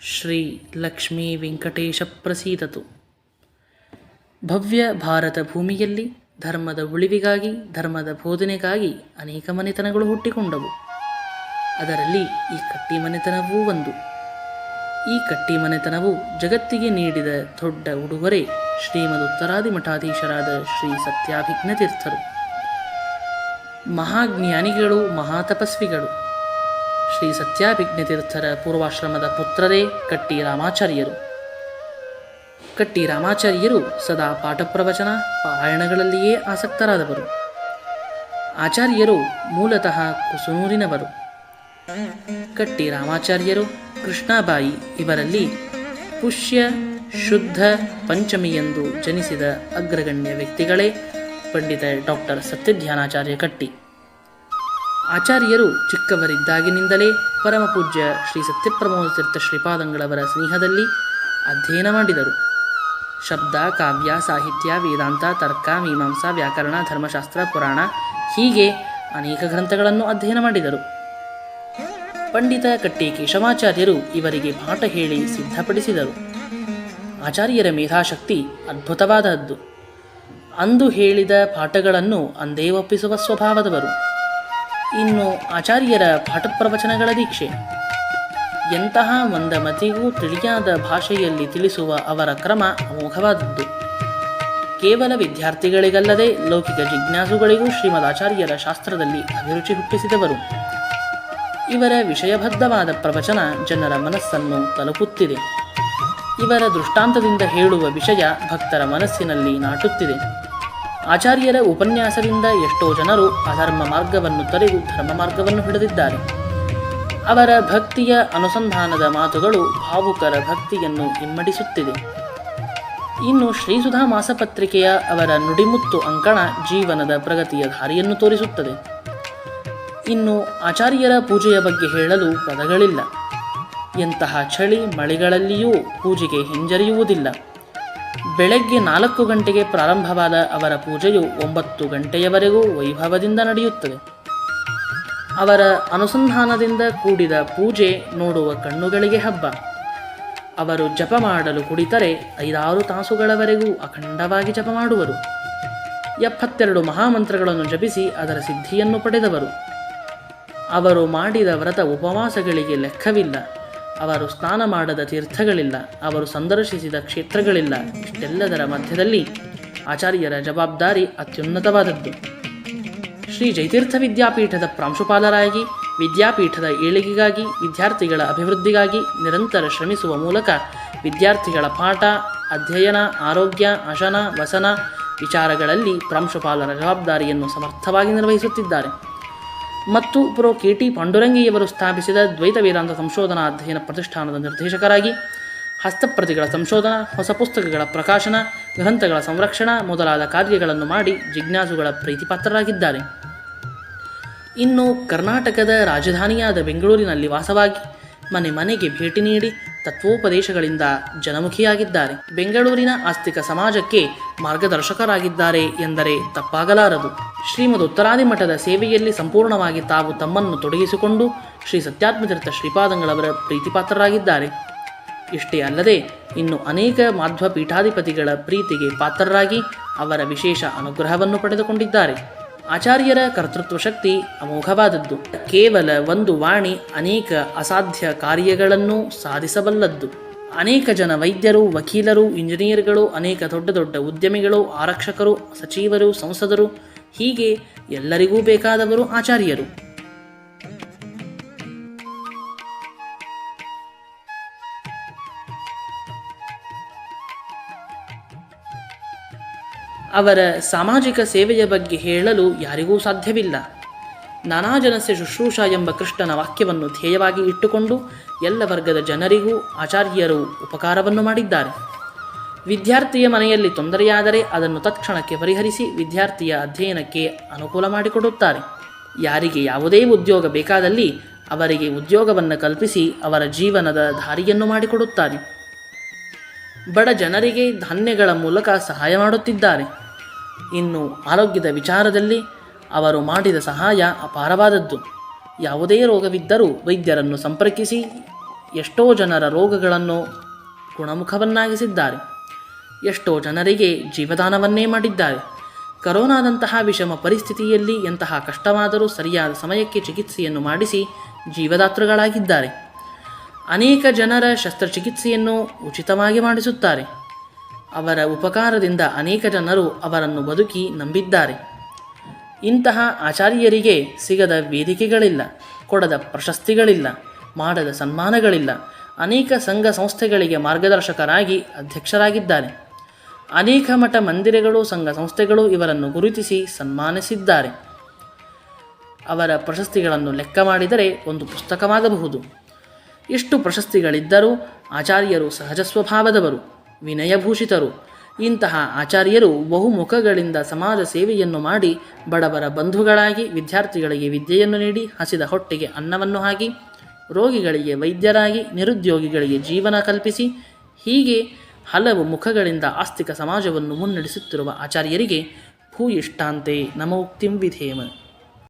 ಶ್ರೀ ಲಕ್ಷ್ಮೀ ವೆಂಕಟೇಶ ಪ್ರಸೀದತು. ಭವ್ಯ ಭಾರತ ಭೂಮಿಯಲ್ಲಿ ಧರ್ಮದ ಉಳಿವಿಗಾಗಿ, ಧರ್ಮದ ಬೋಧನೆಗಾಗಿ ಅನೇಕ ಮನೆತನಗಳು ಹುಟ್ಟಿಕೊಂಡವು. ಅದರಲ್ಲಿ ಈ ಕಟ್ಟಿ ಮನೆತನವೂ ಒಂದು. ಈ ಕಟ್ಟಿ ಮನೆತನವು ಜಗತ್ತಿಗೆ ನೀಡಿದ ದೊಡ್ಡ ಉಡುಗೊರೆ ಶ್ರೀಮದ್ ಉತ್ತರಾದಿ ಮಠಾಧೀಶರಾದ ಶ್ರೀ ಸತ್ಯಾಭಿಜ್ಞ ತೀರ್ಥರು. ಮಹಾಜ್ಞಾನಿಗಳು, ಮಹಾತಪಸ್ವಿಗಳು. ಶ್ರೀ ಸತ್ಯಾಭಿಜ್ಞ ತೀರ್ಥರ ಪೂರ್ವಾಶ್ರಮದ ಪುತ್ರರೇ ಕಟ್ಟಿ ರಾಮಾಚಾರ್ಯರು ಕಟ್ಟಿ ರಾಮಾಚಾರ್ಯರು ಸದಾ ಪಾಠ ಪ್ರವಚನ ಪಾರಾಯಣಗಳಲ್ಲಿಯೇ ಆಸಕ್ತರಾದವರು. ಆಚಾರ್ಯರು ಮೂಲತಃ ಕುಸುನೂರಿನವರು. ಕಟ್ಟಿ ರಾಮಾಚಾರ್ಯರು ಕೃಷ್ಣಾಬಾಯಿ ಇವರಲ್ಲಿ ಪುಷ್ಯ, ಶುದ್ಧ, ಪಂಚಮಿ ಎಂದು ಜನಿಸಿದ ಅಗ್ರಗಣ್ಯ ವ್ಯಕ್ತಿಗಳೇ ಪಂಡಿತ ಡಾಕ್ಟರ್ ಸತ್ಯಧ್ಯಾನಾಚಾರ್ಯ ಕಟ್ಟಿ. ಆಚಾರ್ಯರು ಚಿಕ್ಕವರಿದ್ದಾಗಿನಿಂದಲೇ ಪರಮಪೂಜ್ಯ ಶ್ರೀ ಸತ್ಯಪ್ರಮೋದ ತೀರ್ಥ ಶ್ರೀಪಾದಂಗಳವರ ಸ್ನೇಹದಲ್ಲಿ ಅಧ್ಯಯನ ಮಾಡಿದರು. ಶಬ್ದ, ಕಾವ್ಯ, ಸಾಹಿತ್ಯ, ವೇದಾಂತ, ತರ್ಕ, ಮೀಮಾಂಸಾ, ವ್ಯಾಕರಣ, ಧರ್ಮಶಾಸ್ತ್ರ, ಪುರಾಣ ಹೀಗೆ ಅನೇಕ ಗ್ರಂಥಗಳನ್ನು ಅಧ್ಯಯನ ಮಾಡಿದರು. ಪಂಡಿತ ಕಟ್ಟಿ ಕೇಶವಾಚಾರ್ಯರು ಇವರಿಗೆ ಪಾಠ ಹೇಳಿ ಸಿದ್ಧಪಡಿಸಿದರು. ಆಚಾರ್ಯರ ಮೇಧಾಶಕ್ತಿ ಅದ್ಭುತವಾದದ್ದು. ಅಂದು ಹೇಳಿದ ಪಾಠಗಳನ್ನು ಅಂದೇ ಒಪ್ಪಿಸುವ ಸ್ವಭಾವದವರು. ಇನ್ನು ಆಚಾರ್ಯರ ಪಾಠ ಪ್ರವಚನಗಳ ದೀಕ್ಷೆ. ಎಂತಹ ಮಂದಮತಿಗೂ ತಿಳಿಯಾದ ಭಾಷೆಯಲ್ಲಿ ತಿಳಿಸುವ ಅವರ ಕ್ರಮ ಅಮೋಘವಾದದ್ದು. ಕೇವಲ ವಿದ್ಯಾರ್ಥಿಗಳಿಗಲ್ಲದೆ ಲೌಕಿಕ ಜಿಜ್ಞಾಸುಗಳಿಗೂ ಶ್ರೀಮದ್ ಆಚಾರ್ಯರ ಶಾಸ್ತ್ರದಲ್ಲಿ ಅಭಿರುಚಿ ಹುಟ್ಟಿಸಿದವರು. ಇವರ ವಿಷಯಬದ್ಧವಾದ ಪ್ರವಚನ ಜನರ ಮನಸ್ಸನ್ನು ತಲುಪುತ್ತಿದೆ. ಇವರ ದೃಷ್ಟಾಂತದಿಂದ ಹೇಳುವ ವಿಷಯ ಭಕ್ತರ ಮನಸ್ಸಿನಲ್ಲಿ ನಾಟುತ್ತಿದೆ. ಆಚಾರ್ಯರ ಉಪನ್ಯಾಸದಿಂದ ಎಷ್ಟೋ ಜನರು ಅಧರ್ಮ ಮಾರ್ಗವನ್ನು ತೊರೆದು ಧರ್ಮ ಮಾರ್ಗವನ್ನು ಹಿಡಿದಿದ್ದಾರೆ. ಅವರ ಭಕ್ತಿಯ ಅನುಸಂಧಾನದ ಮಾತುಗಳು ಭಾವುಕರ ಭಕ್ತಿಯನ್ನು ಇಮ್ಮಡಿಸುತ್ತಿದೆ ಇನ್ನು ಶ್ರೀಸುಧಾ ಮಾಸಪತ್ರಿಕೆಯ ಅವರ ನುಡಿಮುತ್ತು ಅಂಕಣ ಜೀವನದ ಪ್ರಗತಿಯ ದಾರಿಯನ್ನು ತೋರಿಸುತ್ತದೆ. ಇನ್ನು ಆಚಾರ್ಯರ ಪೂಜೆಯ ಬಗ್ಗೆ ಹೇಳಲು ಪದಗಳಿಲ್ಲ. ಎಂತಹ ಚಳಿ ಮಳೆಗಳಲ್ಲಿಯೂ ಪೂಜೆಗೆ ಹಿಂಜರಿಯುವುದಿಲ್ಲ. ಬೆಳಗ್ಗೆ ನಾಲ್ಕು ಗಂಟೆಗೆ ಪ್ರಾರಂಭವಾದ ಅವರ ಪೂಜೆಯು ಒಂಬತ್ತು ಗಂಟೆಯವರೆಗೂ ವೈಭವದಿಂದ ನಡೆಯುತ್ತದೆ. ಅವರ ಅನುಸಂಧಾನದಿಂದ ಕೂಡಿದ ಪೂಜೆ ನೋಡುವ ಕಣ್ಣುಗಳಿಗೆ ಹಬ್ಬ. ಅವರು ಜಪ ಮಾಡಲು ಕುಳಿತರೆ ಐದಾರು ತಾಸುಗಳವರೆಗೂ ಅಖಂಡವಾಗಿ ಜಪ ಮಾಡುವರು. ಎಪ್ಪತ್ತೆರಡು ಮಹಾಮಂತ್ರಗಳನ್ನು ಜಪಿಸಿ ಅದರ ಸಿದ್ಧಿಯನ್ನು ಪಡೆದವರು. ಅವರು ಮಾಡಿದ ವ್ರತ ಉಪವಾಸಗಳಿಗೆ ಲೆಕ್ಕವಿಲ್ಲ. ಅವರು ಸ್ನಾನ ಮಾಡದ ತೀರ್ಥಗಳಿಲ್ಲ, ಅವರು ಸಂದರ್ಶಿಸಿದ ಕ್ಷೇತ್ರಗಳಿಲ್ಲ. ಇಷ್ಟೆಲ್ಲದರ ಮಧ್ಯದಲ್ಲಿ ಆಚಾರ್ಯರ ಜವಾಬ್ದಾರಿ ಅತ್ಯುನ್ನತವಾದದ್ದು. ಶ್ರೀ ಜಯತೀರ್ಥ ವಿದ್ಯಾಪೀಠದ ಪ್ರಾಂಶುಪಾಲರಾಗಿ, ವಿದ್ಯಾಪೀಠದ ಏಳಿಗೆಗಾಗಿ, ವಿದ್ಯಾರ್ಥಿಗಳ ಅಭಿವೃದ್ಧಿಗಾಗಿ ನಿರಂತರ ಶ್ರಮಿಸುವ ಮೂಲಕ ವಿದ್ಯಾರ್ಥಿಗಳ ಪಾಠ, ಅಧ್ಯಯನ, ಆರೋಗ್ಯ ಅಶನ ವಸನ ವಿಚಾರಗಳಲ್ಲಿ ಪ್ರಾಂಶುಪಾಲರ ಜವಾಬ್ದಾರಿಯನ್ನು ಸಮರ್ಥವಾಗಿ ನಿರ್ವಹಿಸುತ್ತಿದ್ದಾರೆ. ಮತ್ತು ಪ್ರೊ ಕೆ ಟಿ ಪಾಂಡುರಂಗಿಯವರು ಸ್ಥಾಪಿಸಿದ ದ್ವೈತ ವೇದಾಂತ ಸಂಶೋಧನಾ ಅಧ್ಯಯನ ಪ್ರತಿಷ್ಠಾನದ ನಿರ್ದೇಶಕರಾಗಿ ಹಸ್ತಪ್ರತಿಗಳ ಸಂಶೋಧನಾ, ಹೊಸ ಪುಸ್ತಕಗಳ ಪ್ರಕಾಶನ, ಗ್ರಂಥಗಳ ಸಂರಕ್ಷಣಾ ಮೊದಲಾದ ಕಾರ್ಯಗಳನ್ನು ಮಾಡಿ ಜಿಜ್ಞಾಸುಗಳ ಪ್ರೀತಿಪಾತ್ರರಾಗಿದ್ದಾರೆ. ಇನ್ನು ಕರ್ನಾಟಕದ ರಾಜಧಾನಿಯಾದ ಬೆಂಗಳೂರಿನಲ್ಲಿ ವಾಸವಾಗಿ ಮನೆ ಮನೆಗೆ ಭೇಟಿ ನೀಡಿ ತತ್ವೋಪದೇಶಗಳಿಂದ ಜನಮುಖಿಯಾಗಿದ್ದಾರೆ. ಬೆಂಗಳೂರಿನ ಆಸ್ತಿಕ ಸಮಾಜಕ್ಕೆ ಮಾರ್ಗದರ್ಶಕರಾಗಿದ್ದಾರೆ ಎಂದರೆ ತಪ್ಪಾಗಲಾರದು. ಶ್ರೀಮದ್ ಉತ್ತರಾದಿ ಮಠದ ಸೇವೆಯಲ್ಲಿ ಸಂಪೂರ್ಣವಾಗಿ ತಾವು ತಮ್ಮನ್ನು ತೊಡಗಿಸಿಕೊಂಡು ಶ್ರೀ ಸತ್ಯಾತ್ಮತೀರ್ಥ ಶ್ರೀಪಾದಂಗಳವರ ಪ್ರೀತಿಪಾತ್ರರಾಗಿದ್ದಾರೆ. ಇಷ್ಟೇ ಅಲ್ಲದೆ, ಇನ್ನು ಅನೇಕ ಮಾಧ್ವ ಪೀಠಾಧಿಪತಿಗಳ ಪ್ರೀತಿಗೆ ಪಾತ್ರರಾಗಿ ಅವರ ವಿಶೇಷ ಅನುಗ್ರಹವನ್ನು ಪಡೆದುಕೊಂಡಿದ್ದಾರೆ. ಆಚಾರ್ಯರ ಕರ್ತೃತ್ವ ಶಕ್ತಿ ಅಮೋಘವಾದದ್ದು. ಕೇವಲ ಒಂದು ವಾಣಿ ಅನೇಕ ಅಸಾಧ್ಯ ಕಾರ್ಯಗಳನ್ನು ಸಾಧಿಸಬಲ್ಲದ್ದು. ಅನೇಕ ಜನ ವೈದ್ಯರು, ವಕೀಲರು, ಇಂಜಿನಿಯರ್ಗಳು, ಅನೇಕ ದೊಡ್ಡ ದೊಡ್ಡ ಉದ್ಯಮಿಗಳು, ಆರಕ್ಷಕರು, ಸಚಿವರು, ಸಂಸದರು, ಹೀಗೆ ಎಲ್ಲರಿಗೂ ಬೇಕಾದವರು ಆಚಾರ್ಯರು. ಅವರ ಸಾಮಾಜಿಕ ಸೇವೆಯ ಬಗ್ಗೆ ಹೇಳಲು ಯಾರಿಗೂ ಸಾಧ್ಯವಿಲ್ಲ. ನಾನಾ ಜನಸ್ಯ ಶುಶ್ರೂಷ ಎಂಬ ಕೃಷ್ಣನ ವಾಕ್ಯವನ್ನು ಧ್ಯೇಯವಾಗಿ ಇಟ್ಟುಕೊಂಡು ಎಲ್ಲ ವರ್ಗದ ಜನರಿಗೂ ಆಚಾರ್ಯರು ಉಪಕಾರವನ್ನು ಮಾಡಿದ್ದಾರೆ. ವಿದ್ಯಾರ್ಥಿಯ ಮನೆಯಲ್ಲಿ ತೊಂದರೆಯಾದರೆ ಅದನ್ನು ತತ್ಕ್ಷಣಕ್ಕೆ ಪರಿಹರಿಸಿ ವಿದ್ಯಾರ್ಥಿಯ ಅಧ್ಯಯನಕ್ಕೆ ಅನುಕೂಲ ಮಾಡಿಕೊಡುತ್ತಾರೆ. ಯಾರಿಗೆ ಯಾವುದೇ ಉದ್ಯೋಗ ಬೇಕಾದಲ್ಲಿ ಅವರಿಗೆ ಉದ್ಯೋಗವನ್ನು ಕಲ್ಪಿಸಿ ಅವರ ಜೀವನದ ದಾರಿಯನ್ನು ಮಾಡಿಕೊಡುತ್ತಾರೆ. ಬಡ ಜನರಿಗೆ ಧಾನ್ಯಗಳ ಮೂಲಕ ಸಹಾಯ ಮಾಡುತ್ತಿದ್ದಾರೆ. ಇನ್ನು ಆರೋಗ್ಯದ ವಿಚಾರದಲ್ಲಿ ಅವರು ಮಾಡಿದ ಸಹಾಯ ಅಪಾರವಾದದ್ದು. ಯಾವುದೇ ರೋಗವಿದ್ದರೂ ವೈದ್ಯರನ್ನು ಸಂಪರ್ಕಿಸಿ ಎಷ್ಟೋ ಜನರ ರೋಗಗಳನ್ನು ಗುಣಮುಖವನ್ನಾಗಿಸಿದ್ದಾರೆ. ಎಷ್ಟೋ ಜನರಿಗೆ ಜೀವದಾನವನ್ನೇ ಮಾಡಿದ್ದಾರೆ. ಕರೋನಾದಂತಹ ವಿಷಮ ಪರಿಸ್ಥಿತಿಯಲ್ಲಿ ಎಂತಹ ಕಷ್ಟವಾದರೂ ಸರಿಯಾದ ಸಮಯಕ್ಕೆ ಚಿಕಿತ್ಸೆಯನ್ನು ಮಾಡಿಸಿ ಜೀವದಾತೃಗಳಾಗಿದ್ದಾರೆ. ಅನೇಕ ಜನರ ಶಸ್ತ್ರಚಿಕಿತ್ಸೆಯನ್ನು ಉಚಿತವಾಗಿ ಮಾಡಿಸುತ್ತಾರೆ. ಅವರ ಉಪಕಾರದಿಂದ ಅನೇಕ ಜನರು ಅವರನ್ನು ಬದುಕಿ ನಂಬಿದ್ದಾರೆ. ಇಂತಹ ಆಚಾರ್ಯರಿಗೆ ಸಿಗದ ವೇದಿಕೆಗಳಿಲ್ಲ, ಕೊಡದ ಪ್ರಶಸ್ತಿಗಳಿಲ್ಲ, ಮಾಡದ ಸನ್ಮಾನಗಳಿಲ್ಲ. ಅನೇಕ ಸಂಘ ಸಂಸ್ಥೆಗಳಿಗೆ ಮಾರ್ಗದರ್ಶಕರಾಗಿ ಅಧ್ಯಕ್ಷರಾಗಿದ್ದಾರೆ. ಅನೇಕ ಮಠ ಮಂದಿರಗಳು, ಸಂಘ ಸಂಸ್ಥೆಗಳು ಇವರನ್ನು ಗುರುತಿಸಿ ಸನ್ಮಾನಿಸಿದ್ದಾರೆ. ಅವರ ಪ್ರಶಸ್ತಿಗಳನ್ನು ಲೆಕ್ಕ ಮಾಡಿದರೆ ಒಂದು ಪುಸ್ತಕವಾಗಬಹುದು. ಇಷ್ಟು ಪ್ರಶಸ್ತಿಗಳಿದ್ದರೂ ಆಚಾರ್ಯರು ಸಹಜ ಸ್ವಭಾವದವರು, ವಿನಯಭೂಷಿತರು. ಇಂತಹ ಆಚಾರ್ಯರು ಬಹುಮುಖಗಳಿಂದ ಸಮಾಜ ಸೇವೆಯನ್ನು ಮಾಡಿ ಬಡವರ ಬಂಧುಗಳಾಗಿ ವಿದ್ಯಾರ್ಥಿಗಳಿಗೆ ವಿದ್ಯೆಯನ್ನು ನೀಡಿ ಹಸಿದ ಹೊಟ್ಟೆಗೆ ಅನ್ನವನ್ನು ಹಾಕಿ, ರೋಗಿಗಳಿಗೆ ವೈದ್ಯರಾಗಿ, ನಿರುದ್ಯೋಗಿಗಳಿಗೆ ಜೀವನ ಕಲ್ಪಿಸಿ, ಹೀಗೆ ಹಲವು ಮುಖಗಳಿಂದ ಆಸ್ತಿಕ ಸಮಾಜವನ್ನು ಮುನ್ನಡೆಸುತ್ತಿರುವ ಆಚಾರ್ಯರಿಗೆ ಭೂಯಿಷ್ಟಾಂತೆ ನಮೋಕ್ತಿಂ ವಿಧೇಮ.